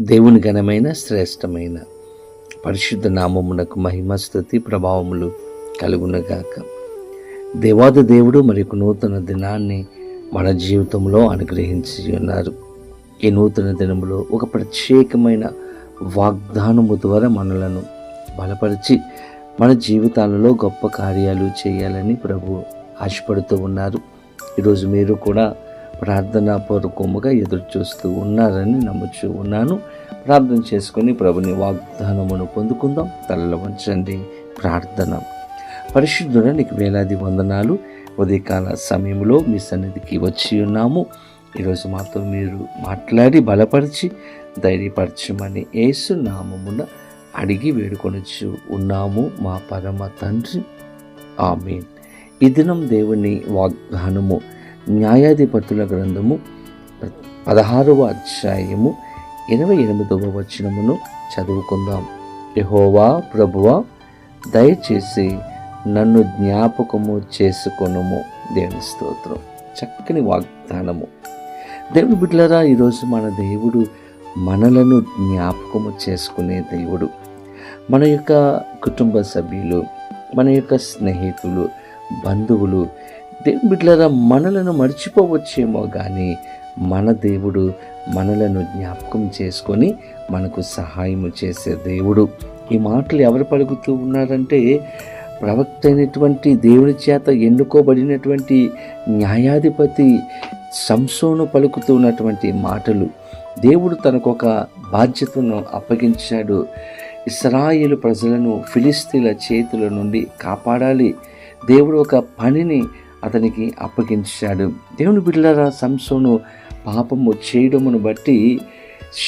దేవుని ఘనమైన శ్రేష్టమైన పరిశుద్ధ నామమునకు మహిమ స్థుతి ప్రభావములు కలుగునగాక. దేవాది దేవుడు మరి ఒక నూతన దినాన్ని మన జీవితంలో అనుగ్రహించి ఉన్నారు. ఈ నూతన దినములో ఒక ప్రత్యేకమైన వాగ్దానము ద్వారా మనలను బలపరిచి మన జీవితాలలో గొప్ప కార్యాలు చేయాలని ప్రభు ఆశపడుతూ ఉన్నారు. ఈరోజు మీరు కూడా ప్రార్థనాపూర్వకముగా ఎదురుచూస్తూ ఉన్నారని నమ్ముచూ ఉన్నాను. ప్రార్థన చేసుకుని ప్రభుని వాగ్దానమును పొందుకుందాం. తలలో వంచండి. ప్రార్థన. పరిశుద్ధుడ నీకు వేలాది వందనాలు. ఉదయకాల సమయంలో మీ సన్నిధికి వచ్చి ఉన్నాము. ఈరోజు మాతో మీరు మాట్లాడి బలపరిచి ధైర్యపరచమని యేసు నామమున అడిగి వేడుకొనొచ్చు ఉన్నాము. మా పరమ తండ్రి. ఆమె ఈ దినం దేవుని వాగ్దానము న్యాయాధిపతుల గ్రంథము పదహారవ అధ్యాయము ఇరవై ఎనిమిదవ వచనమును చదువుకుందాం. యహోవా ప్రభువా దయచేసి నన్ను జ్ఞాపకము చేసుకొనుము. దేవుని స్తోత్రం. చక్కని వాగ్దానము. దేవుని బిడ్డలరా ఈరోజు మన దేవుడు మనలను జ్ఞాపకము చేసుకునే దేవుడు. మన యొక్క కుటుంబ సభ్యులు మన యొక్క స్నేహితులు బంధువులు దేవుని బిడ్డలారా మనలను మర్చిపోవచ్చేమో కానీ మన దేవుడు మనలను జ్ఞాపకం చేసుకొని మనకు సహాయం చేసే దేవుడు. ఈ మాటలు ఎవరు పలుకుతూ ఉన్నారంటే ప్రవక్త అయినటువంటి దేవుని చేత ఎన్నుకోబడినటువంటి న్యాయాధిపతి సంసోను పలుకుతూ ఉన్నటువంటి మాటలు. దేవుడు తనకు ఒక బాధ్యతను అప్పగించాడు. ఇస్రాయిలు ప్రజలను ఫిలిస్తీన్ల చేతుల నుండి కాపాడాలి. దేవుడు ఒక పనిని అతనికి అప్పగించాడు. దేవుని బిడ్డలారా సంసోను పాపము చేయడమును బట్టి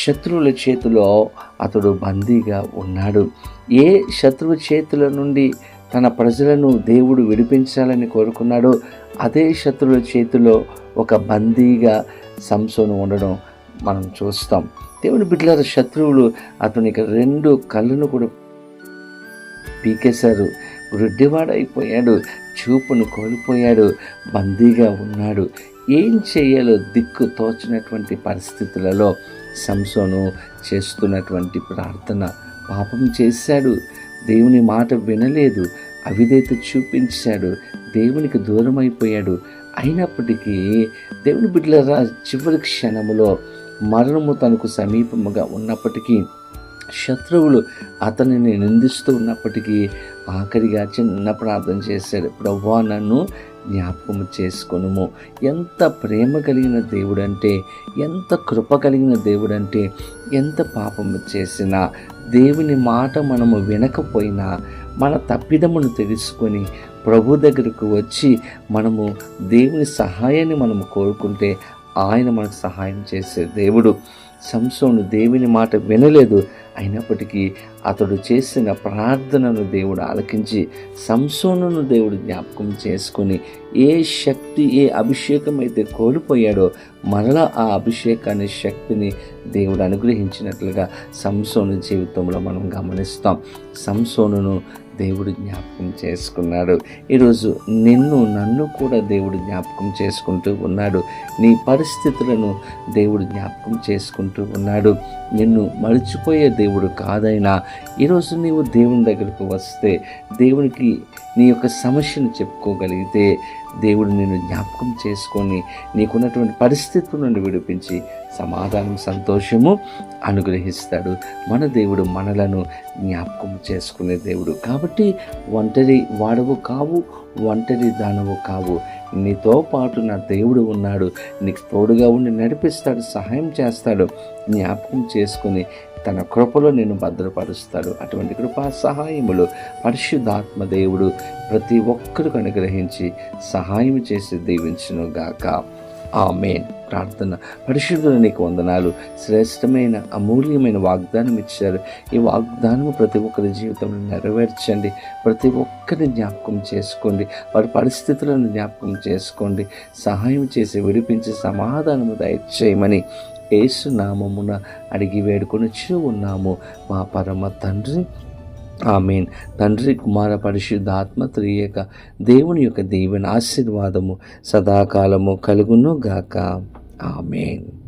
శత్రువుల చేతిలో అతడు బందీగా ఉన్నాడు. ఏ శత్రువు చేతుల నుండి తన ప్రజలను దేవుడు విడిపించాలని కోరుకున్నాడో అదే శత్రువుల చేతిలో ఒక బందీగా సంసోను ఉండడం మనం చూస్తాం. దేవుని బిడ్డల శత్రువులు అతనికి రెండు కళ్ళను కూడా పీకేశారు. వృద్ధివాడైపోయాడు చూపును కోల్పోయాడు బందీగా ఉన్నాడు. ఏం చేయాలో దిక్కు తోచినటువంటి పరిస్థితులలో సంసోను చేస్తున్నటువంటి ప్రార్థన పాపం చేశాడు. దేవుని మాట వినలేదు అవిధేత చూపించాడు దేవునికి దూరం అయిపోయాడు అయినప్పటికీ దేవుని బిడ్డల చివరి క్షణములో మరణము తనకు సమీపముగా ఉన్నప్పటికీ శత్రువులు అతనిని నిందిస్తూ ఉన్నప్పటికీ ఆఖరిగా చిన్న ప్రార్థన చేశాడు. ప్రభా నన్ను జ్ఞాపకము చేసుకొనుము. ఎంత ప్రేమ కలిగిన దేవుడంటే ఎంత కృప కలిగిన దేవుడంటే ఎంత పాపము చేసినా దేవుని మాట మనము వినకపోయినా మన తప్పిదమును తెలుసుకొని ప్రభు దగ్గరకు వచ్చి మనము దేవుని సహాయాన్ని మనము కోరుకుంటే ఆయన మనకు సహాయం చేసే దేవుడు. సంసోను దేవుని మాట వినలేదు. అయినప్పటికీ అతడు చేసిన ప్రార్థనను దేవుడు ఆలకించి సంసోనును దేవుడు జ్ఞాపకం చేసుకొని ఏ శక్తి ఏ అభిషేకం అయితే కోల్పోయాడో మరలా ఆ అభిషేకాన్ని శక్తిని దేవుడు అనుగ్రహించినట్లుగా సంసోను జీవితంలో మనం గమనిస్తాం. సంసోనును దేవుడు జ్ఞాపకం చేసుకున్నాడు. ఈరోజు నిన్ను నన్ను కూడా దేవుడు జ్ఞాపకం చేసుకుంటూ ఉన్నాడు. నీ పరిస్థితులను దేవుడు జ్ఞాపకం చేసుకుంటూ ఉన్నాడు. నిన్ను మర్చిపోయే దేవుడు దేవుడు కాదైనా ఈరోజు నీవు దేవుని దగ్గరకు వస్తే దేవునికి నీ యొక్క సమస్యను చెప్పుకోగలిగితే దేవుడు నిన్ను జ్ఞాపకం చేసుకొని నీకున్నటువంటి పరిస్థితుల నుండి విడిపించి సమాధానం సంతోషము అనుగ్రహిస్తాడు. మన దేవుడు మనలను జ్ఞాపకం చేసుకునే దేవుడు. కాబట్టి ఒంటరి వాడవు కావు ఒంటరి దానవు కావు. నీతో పాటు నా దేవుడు ఉన్నాడు. నీకు తోడుగా ఉండి నడిపిస్తాడు సహాయం చేస్తాడు. జ్ఞాపకం చేసుకుని తన కృపలో నేను భద్రపరుస్తాడు. అటువంటి కృపా సహాయములు పరిశుద్ధాత్మ దేవుడు ప్రతి ఒక్కరికి అనుగ్రహించి సహాయం చేసి దీవించును గాక. ఆమెన్. ప్రార్థన. పరిశుద్ధులు నీకు వందనాలు. శ్రేష్టమైన అమూల్యమైన వాగ్దానం ఇచ్చారు. ఈ వాగ్దానము ప్రతి ఒక్కరి జీవితంలో నెరవేర్చండి. ప్రతి ఒక్కరిని జ్ఞాపకం చేసుకోండి. వారి పరిస్థితులను జ్ఞాపకం చేసుకోండి. సహాయం చేసి విడిపించి సమాధానము దయచేయమని యేసు నామమున అడిగి వేడుకొని ఉన్నాము. మా పరమ తండ్రి ఆమెన్. తండ్రి కుమార పరిశుద్ధాత్మ త్రియక దేవుని యొక్క దీవెన ఆశీర్వాదము సదాకాలము కలుగును గాక. ఆమెన్.